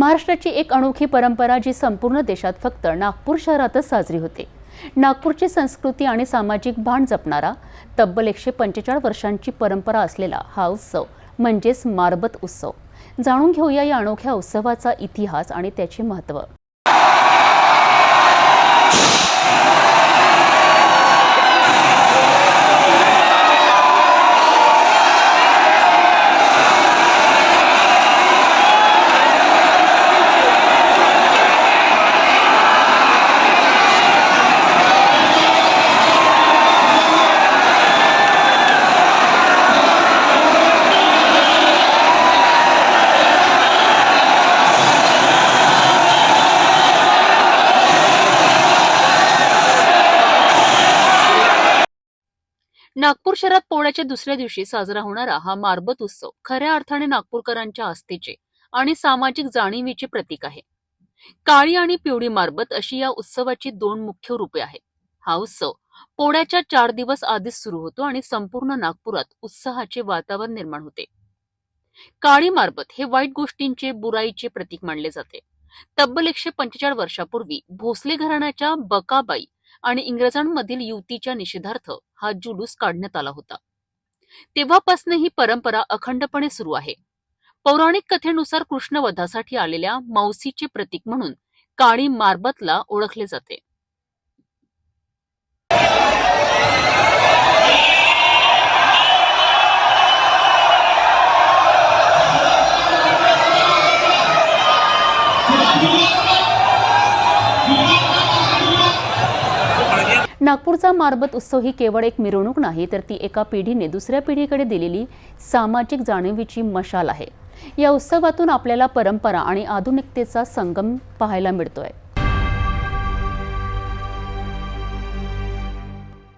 महाराष्ट्राची एक अनोखी परंपरा जी संपूर्ण देशात फक्त नागपूर शहरातच साजरी होते. नागपूरची संस्कृती आणि सामाजिक भान जपणारा तब्बल एकशे पंचेचाळीस वर्षांची परंपरा असलेला हा उत्सव म्हणजेच मारबत उत्सव. जाणून घेऊया या अनोख्या उत्सवाचा इतिहास आणि त्याचे महत्त्व. नागपूर शहरात पोळ्याच्या दुसऱ्या दिवशी साजरा होणारा हा मारबत उत्सव खऱ्या अर्थाने नागपूरकरांच्या आस्थेचे आणि सामाजिक जाणीवीचे प्रतीक आहे. काळी आणि पिवळी मारबत अशी या उत्सवाची दोन मुख्य रूपे आहेत. हा उत्सव पोळ्याच्या चार दिवस आधीच सुरू होतो आणि संपूर्ण नागपुरात उत्साहाचे वातावरण निर्माण होते. काळी मारबत हे वाईट गोष्टींचे बुराईचे प्रतीक मानले जाते. तब्बल एकशे पंचेचाळीस वर्षापूर्वी भोसले घराण्याच्या बकाबाई आणि इंग्रजांमधील युतीच्या निषेधार्थ हा जुलूस काढण्यात आला होता. तेव्हापासून ही परंपरा अखंडपणे सुरू आहे. पौराणिक कथेनुसार कृष्णवधासाठी आलेल्या मावसीचे प्रतीक म्हणून काळी मारबतला ओळखले जाते. नागपूरचा मारबत उत्सव ही केवळ एक मिरवणूक नाही तर ती एका पिढीने दुसऱ्या पिढीकडे दिलेली सामाजिक जाणीवीची मशाल आहे. या उत्सवातून आपल्याला परंपरा आणि आधुनिकतेचा संगम पाहायला मिळतोय.